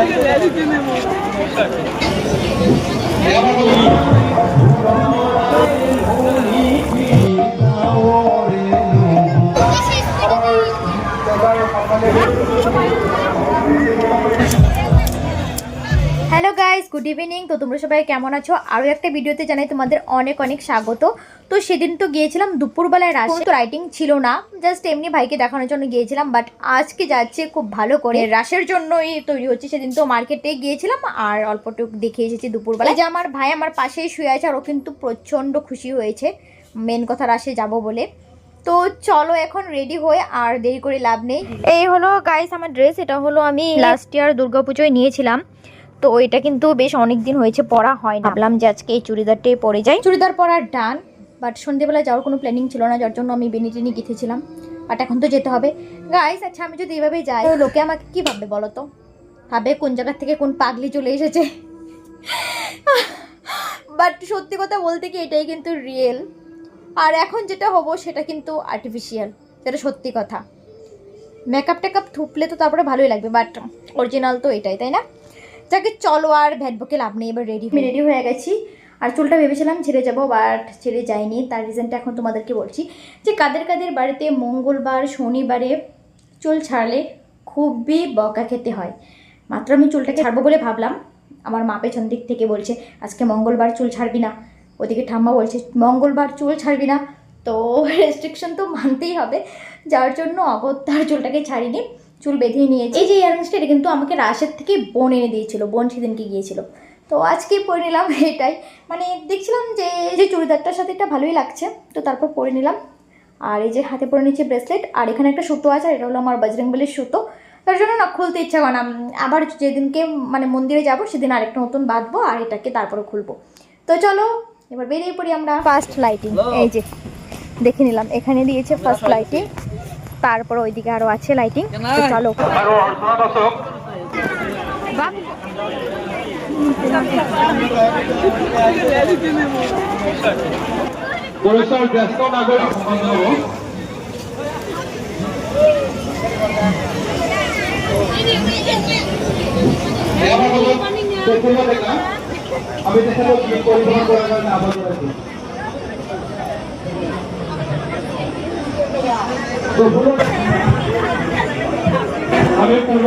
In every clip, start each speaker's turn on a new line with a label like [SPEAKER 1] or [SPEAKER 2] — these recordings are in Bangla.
[SPEAKER 1] হ্যালো গাইস গুড ইভিনিং তো তোমরা সবাই কেমন আছো? আরও একটা ভিডিওতে জানাই তোমাদের অনেক অনেক স্বাগত। তো সেদিন তো গিয়েছিলাম দুপুরবেলায় রাশে তো রাইটিং ছিল না। জাস্ট এমনি ভাইকে দেখানোর জন্য গিয়েছিলাম বাট আজকে যাচ্ছে খুব ভালো করে। রাশের জন্যই তৈরি হচ্ছে। সেদিন তো মার্কেটে গিয়েছিলাম আর অল্পটুকু দেখে এসেছি দুপুরবেলা এই যে আমার ভাই আমার পাশেই শুয়ে আছে আর ও কিন্তু প্রচণ্ড খুশি হয়েছে। মেন কথা রাশে যাব বলে। তো চলো এখন রেডি হয়ে আর দেরি করে লাভ নেই। এই হলো গাইস আমার ড্রেস এটা হলো আমি লাস্ট ইয়ার দুর্গাপুজোয় নিয়েছিলাম। তো এটা কিন্তু বেশ অনেক দিন হয়েছে পরা হয় না ভাবলাম যে আজকে এই চুড়িদারটাই পরে যাই। চুড়িদার পরার ডান বাট সন্ধেবেলা যাওয়ার কোনো প্ল্যানিং ছিল না, যার জন্য আমি বেনি টেনি গেঁথেছিলাম। বাট এখন তো যেতে হবে। গাইস আচ্ছা আমি যদি এভাবে যাই, তো লোকে আমাকে কি ভাববে বলো তো? ভাবে কোন জায়গা থেকে কোন পাগলি চলে এসেছে? বাট সত্যি কথা বলতে কি, এটাই কিন্তু রিয়েল আর এখন যেটা হব, সেটা কিন্তু আর্টিফিশিয়াল যেটা সত্যি কথা। মেকআপ টেকআপ থুপলে তো তারপরে ভালোই লাগবে বাট অরিজিনাল তো এটাই, তাই না? যাকে চলো আর ভ্যাটবকে লাভ নেই এবার রেডি আমি রেডি হয়ে গেছি। আর চুলটা ভেবেছিলাম ছেড়ে যাব বাট ছেড়ে যায়নি। তার রিজনটা এখন তোমাদেরকে বলছি যে কাদের কাদের বাড়িতে মঙ্গলবার শনিবারে চুল ছাড়লে খুবই বকা খেতে হয়। মাত্র আমি চুলটাকে ছাড়বো বলে ভাবলাম। আমার মা পেছন দিক থেকে বলছে আজকে মঙ্গলবার চুল ছাড়বি না। ওদিকে ঠাম্মা বলছে মঙ্গলবার চুল ছাড়বি না। তো রেস্ট্রিকশন তো মানতেই হবে। যার জন্য অগত্যার চুলটাকে ছাড়িনি। চুল বেঁধেই নিয়েছি। এই যে ইয়ারিংসটা এটা কিন্তু আমাকে রাশের থেকে বোন এনে দিয়েছিল, বোন সেদিনকে গিয়েছিল। তো আজকে পরে নিলাম এটাই। মানে দেখছিলাম যে, এই যে চুড়িদারটার সাথে এটা ভালোই লাগছে, তো তারপর পরে নিলাম। আর এই যে হাতে পরে নিচ্ছে ব্রেসলেট আর এখানে একটা সুতো আছে, আর এটা হলো আমার বজরংবলির সুতো। তার জন্য না খুলতে ইচ্ছা করে না। আবার যেদিনকে মানে মন্দিরে যাব, সেদিন আরেকটা নতুন বাঁধবো, আর এটাকে তারপরে খুলবো। তো চলো, এবার বেরিয়ে পড়ি আমরা ফার্স্ট লাইটিং এই যে, দেখে নিলাম, এখানে দিয়েছে ফার্স্ট লাইটিং তারপর ওইদিকে আরও আছে লাইটিং চলো।
[SPEAKER 2] আৰু অৰ্চনা দৰ্শক পৰিচয়ৰ জ্যেষ্ঠ নাগৰিক সম্পন্ন হ'ব আমি পূর্ব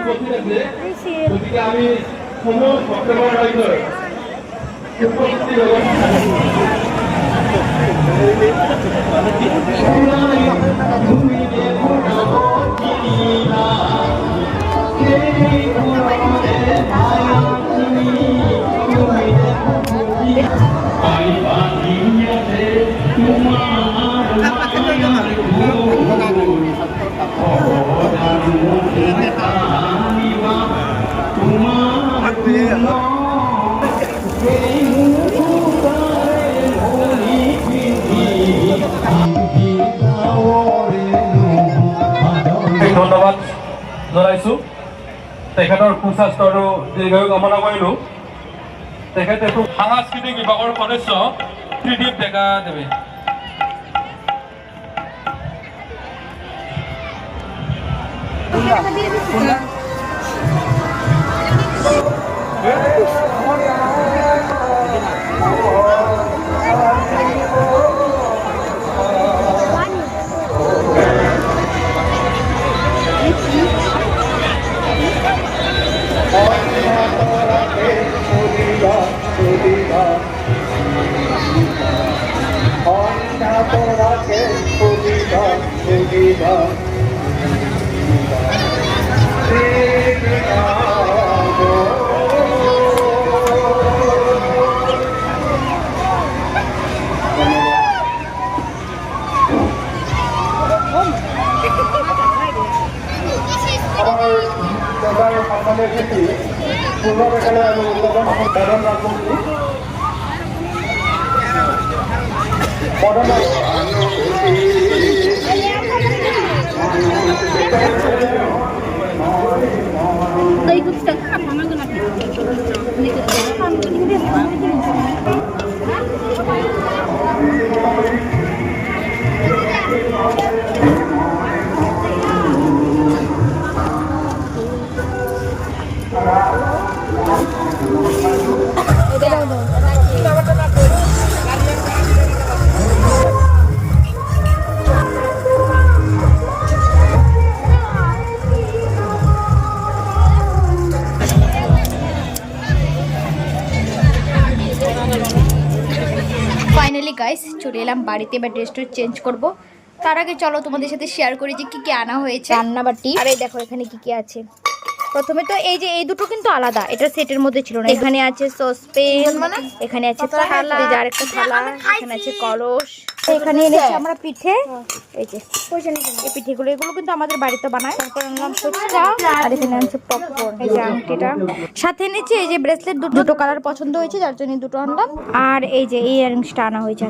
[SPEAKER 2] উপস্থিত আছে গতিকে আমি সমূহ সপ্তমৰ ৰাইজৰ উপস্থিতি ব্যৱস্থা ধন্যবাদ। জনাইছোঁ তেখেতৰ সুস্বাস্থ্য আৰু দীৰ্ঘায়ু কামনা কৰিলোঁ। তেখেতে সাংস্কৃতিক বিভাগৰ সদস্য ত্ৰিদীপ ডেকা দেৱে। আমাৰ সরকার সম্মানের ক্ষেত্রে পূর্ব এখানে আমি উদ্বোধন প্রধান রাজনীতি প্রধান दैगुप्त
[SPEAKER 1] ফাইনালি গাইস চলে এলাম বাড়িতে এবার ড্রেসটা চেঞ্জ করব। তার আগে চলো তোমাদের সাথে শেয়ার করি যে কি কি আনা হয়েছে। রান্নাবাটি। আর এই দেখো এখানে কি কি আছে। প্রথমে তো এই যে এই দুটো কিন্তু আলাদা। এটা সেটের মধ্যে ছিল না। এখানে আছে সসপেন এখানে আছে থালা এই যে আরেকটা থালা এখানে আছে কলস। এখানে এনেছি আমরা পিঠে। এই যে এই পিঠেগুলো এগুলো কিন্তু আমাদের বাড়িতে বানায়। তারপর আনলাম ফুচকা আর এখানে আনছে পপকর্ন এই যে আংটিটা। সাথে এনেছি এই যে ব্রেসলেট দুটো কালার পছন্দ হয়েছে যার জন্য দুটো আনলাম। আর এই যে এই ইয়ারিংসটা আনা হয়েছে